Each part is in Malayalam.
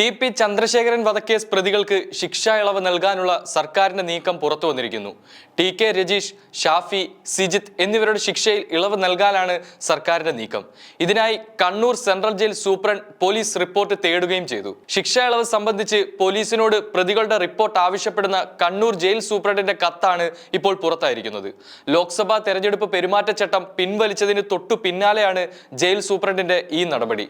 ടി പി ചന്ദ്രശേഖരൻ വധക്കേസ് പ്രതികൾക്ക് ശിക്ഷാ ഇളവ് നൽകാനുള്ള സർക്കാരിന്റെ നീക്കം പുറത്തു വന്നിരിക്കുന്നു. ടി കെ രജീഷ് ഷാഫി സിജിത്ത് എന്നിവരുടെ ശിക്ഷയിൽ ഇളവ് നൽകാനാണ് സർക്കാരിന്റെ നീക്കം. ഇതിനായി Kannur central jail superintendent police report തേടുകയും ചെയ്തു. ശിക്ഷാ ഇളവ് സംബന്ധിച്ച് പോലീസിനോട് പ്രതികളുടെ റിപ്പോർട്ട് ആവശ്യപ്പെടുന്ന കണ്ണൂർ ജയിൽ സൂപ്രണ്ടിന്റെ കത്താണ് ഇപ്പോൾ പുറത്തായിരിക്കുന്നത്. ലോക്സഭാ തെരഞ്ഞെടുപ്പ് പെരുമാറ്റച്ചട്ടം പിൻവലിച്ചതിന് തൊട്ടു പിന്നാലെയാണ് ജയിൽ സൂപ്രണ്ടിന്റെ ഈ നടപടി.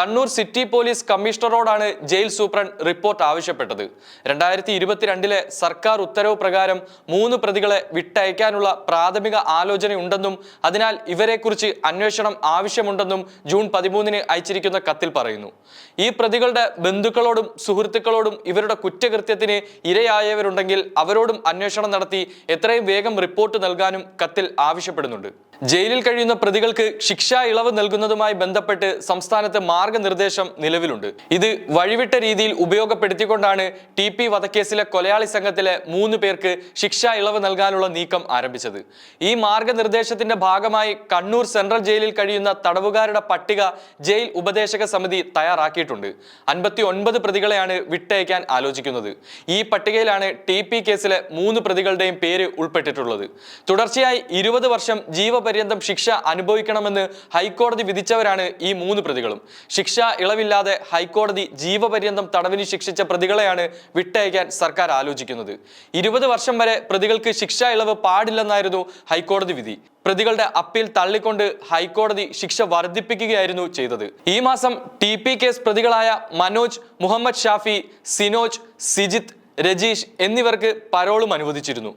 കണ്ണൂർ സിറ്റി പോലീസ് കമ്മീഷണറോടാണ് ജയിൽ സൂപ്രണ്ട് റിപ്പോർട്ട് ആവശ്യപ്പെട്ടത്. രണ്ടായിരത്തി ഇരുപത്തിരണ്ടിലെ സർക്കാർ ഉത്തരവ് പ്രകാരം മൂന്ന് പ്രതികളെ വിട്ടയക്കാനുള്ള പ്രാഥമിക ആലോചനയുണ്ടെന്നും അതിനാൽ ഇവരെക്കുറിച്ച് അന്വേഷണം ആവശ്യമുണ്ടെന്നും ജൂൺ പതിമൂന്നിന് അയച്ചിരിക്കുന്ന കത്തിൽ പറയുന്നു. ഈ പ്രതികളുടെ ബന്ധുക്കളോടും സുഹൃത്തുക്കളോടും ഇവരുടെ കുറ്റകൃത്യത്തിന് ഇരയായവരുണ്ടെങ്കിൽ അവരോടും അന്വേഷണം നടത്തി എത്രയും വേഗം റിപ്പോർട്ട് നൽകാനും കത്തിൽ ആവശ്യപ്പെടുന്നുണ്ട്. ജയിലിൽ കഴിയുന്ന പ്രതികൾക്ക് ശിക്ഷാ ഇളവ് നൽകുന്നതുമായി ബന്ധപ്പെട്ട് സംസ്ഥാനത്ത് മാർഗനിർദ്ദേശം നിലവിലുണ്ട്. ഇത് വഴിവിട്ട രീതിയിൽ ഉപയോഗപ്പെടുത്തിക്കൊണ്ടാണ് ടി പി വധക്കേസിലെ കൊലയാളി സംഘത്തിലെ മൂന്ന് പേർക്ക് ശിക്ഷാ ഇളവ് നൽകാനുള്ള നീക്കം ആരംഭിച്ചത്. ഈ മാർഗനിർദ്ദേശത്തിന്റെ ഭാഗമായി കണ്ണൂർ സെൻട്രൽ ജയിലിൽ കഴിയുന്ന തടവുകാരുടെ പട്ടിക ജയിൽ ഉപദേശക സമിതി തയ്യാറാക്കിയിട്ടുണ്ട്. അൻപത്തി ഒൻപത് പ്രതികളെയാണ് വിട്ടയക്കാൻ ആലോചിക്കുന്നത്. ഈ പട്ടികയിലാണ് ടി പി കേസിലെ മൂന്ന് പ്രതികളുടെയും പേര് ഉൾപ്പെട്ടിട്ടുള്ളത്. തുടർച്ചയായി ഇരുപത് വർഷം ജീവപര്യന്തം ശിക്ഷ അനുഭവിക്കണമെന്ന് ഹൈക്കോടതി വിധിച്ചവരാണ് ഈ മൂന്ന് പ്രതികളും. ശിക്ഷ ഇളവില്ലാതെ ഹൈക്കോടതി ജീവപര്യന്തം തടവിന് ശിക്ഷിച്ച പ്രതികളെയാണ് വിട്ടയക്കാൻ സർക്കാർ ആലോചിക്കുന്നത്. ഇരുപത് വർഷം വരെ പ്രതികൾക്ക് ശിക്ഷ ഇളവ് പാടില്ലെന്നായിരുന്നു ഹൈക്കോടതി വിധി. പ്രതികളുടെ അപ്പീൽ തള്ളിക്കൊണ്ട് ഹൈക്കോടതി ശിക്ഷ വർദ്ധിപ്പിക്കുകയായിരുന്നു ചെയ്തത്. ഈ മാസം ടി കേസ് പ്രതികളായ മനോജ് മുഹമ്മദ് ഷാഫി സിനോജ് സിജിത്ത് രജീഷ് എന്നിവർക്ക് പരോളും അനുവദിച്ചിരുന്നു.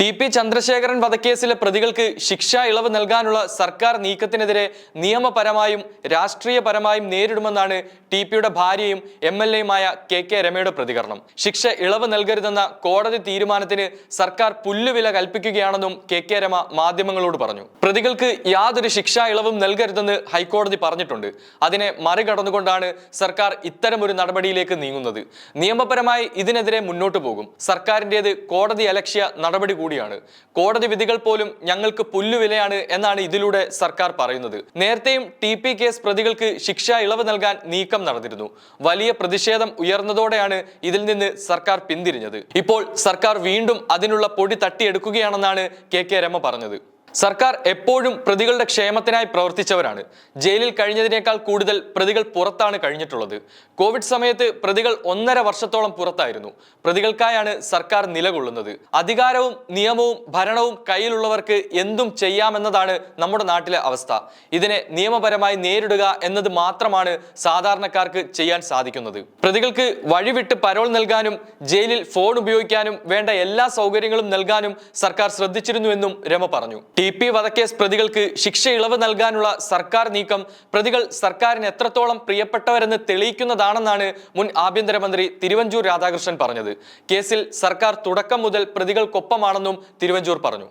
ടി പി ചന്ദ്രശേഖരൻ വധക്കേസിലെ പ്രതികൾക്ക് ശിക്ഷാ ഇളവ് നൽകാനുള്ള സർക്കാർ നീക്കത്തിനെതിരെ നിയമപരമായും രാഷ്ട്രീയപരമായും നേരിടുമെന്നാണ് ടി പിയുടെ ഭാര്യയും എം എൽ എയുമായ കെ കെ രമയുടെ പ്രതികരണം. ശിക്ഷ ഇളവ് നൽകരുതെന്ന കോടതി തീരുമാനത്തിന് സർക്കാർ പുല്ലുവില കൽപ്പിക്കുകയാണെന്നും കെ കെ രമ മാധ്യമങ്ങളോട് പറഞ്ഞു. പ്രതികൾക്ക് യാതൊരു ശിക്ഷാ ഇളവും നൽകരുതെന്ന് ഹൈക്കോടതി പറഞ്ഞിട്ടുണ്ട്. അതിനെ മറികടന്നുകൊണ്ടാണ് സർക്കാർ ഇത്തരമൊരു നടപടിയിലേക്ക് നീങ്ങുന്നത്. നിയമപരമായി ഇതിനെതിരെ മുന്നോട്ടു പോകും. സർക്കാരിന്റെത് കോടതി അലക്ഷ്യ നടപടി കൂടിയാണ്. കോടതി വിധികൾ പോലും ഞങ്ങൾക്ക് പുല്ലുവിലയാണ് എന്നാണ് ഇതിലൂടെ സർക്കാർ പറയുന്നത്. നേരത്തെയും ടി പി കേസ് പ്രതികൾക്ക് ശിക്ഷാ ഇളവ് നൽകാൻ നീക്കം നടന്നിരുന്നു. വലിയ പ്രതിഷേധം ഉയർന്നതോടെയാണ് ഇതിൽ നിന്ന് സർക്കാർ പിന്തിരിഞ്ഞത്. ഇപ്പോൾ സർക്കാർ വീണ്ടും അതിനുള്ള പൊടി തട്ടിയെടുക്കുകയാണെന്നാണ് കെ കെ രമ പറഞ്ഞത്. സർക്കാർ എപ്പോഴും പ്രതികളുടെ ക്ഷേമത്തിനായി പ്രവർത്തിച്ചവരാണ്. ജയിലിൽ കഴിഞ്ഞതിനേക്കാൾ കൂടുതൽ പ്രതികൾ പുറത്താണ് കഴിഞ്ഞിട്ടുള്ളത്. കോവിഡ് സമയത്ത് പ്രതികൾ ഒന്നര വർഷത്തോളം പുറത്തായിരുന്നു. പ്രതികൾക്കായാണ് സർക്കാർ നിലകൊള്ളുന്നത്. അധികാരവും നിയമവും ഭരണവും കയ്യിലുള്ളവർക്ക് എന്തും ചെയ്യാമെന്നതാണ് നമ്മുടെ നാട്ടിലെ അവസ്ഥ. ഇതിനെ നിയമപരമായി നേരിടുക എന്നത് മാത്രമാണ് സാധാരണക്കാർക്ക് ചെയ്യാൻ സാധിക്കുന്നത്. പ്രതികൾക്ക് വഴിവിട്ട് പരോൾ നൽകാനും ജയിലിൽ ഫോൺ ഉപയോഗിക്കാനും വേണ്ട എല്ലാ സൗകര്യങ്ങളും നൽകാനും സർക്കാർ ശ്രദ്ധിച്ചിരുന്നുവെന്നും രമ പറഞ്ഞു. ടി പി വധക്കേസ് പ്രതികൾക്ക് ശിക്ഷ ഇളവ് നൽകാനുള്ള സർക്കാർ നീക്കം പ്രതികൾ സർക്കാരിന് എത്രത്തോളം പ്രിയപ്പെട്ടവരെന്ന് തെളിയിക്കുന്നതാണെന്നാണ് മുൻ ആഭ്യന്തരമന്ത്രി തിരുവഞ്ചൂർ രാധാകൃഷ്ണൻ പറഞ്ഞത്. കേസിൽ സർക്കാർ തുടക്കം മുതൽ പ്രതികൾക്കൊപ്പമാണെന്നും തിരുവഞ്ചൂർ പറഞ്ഞു.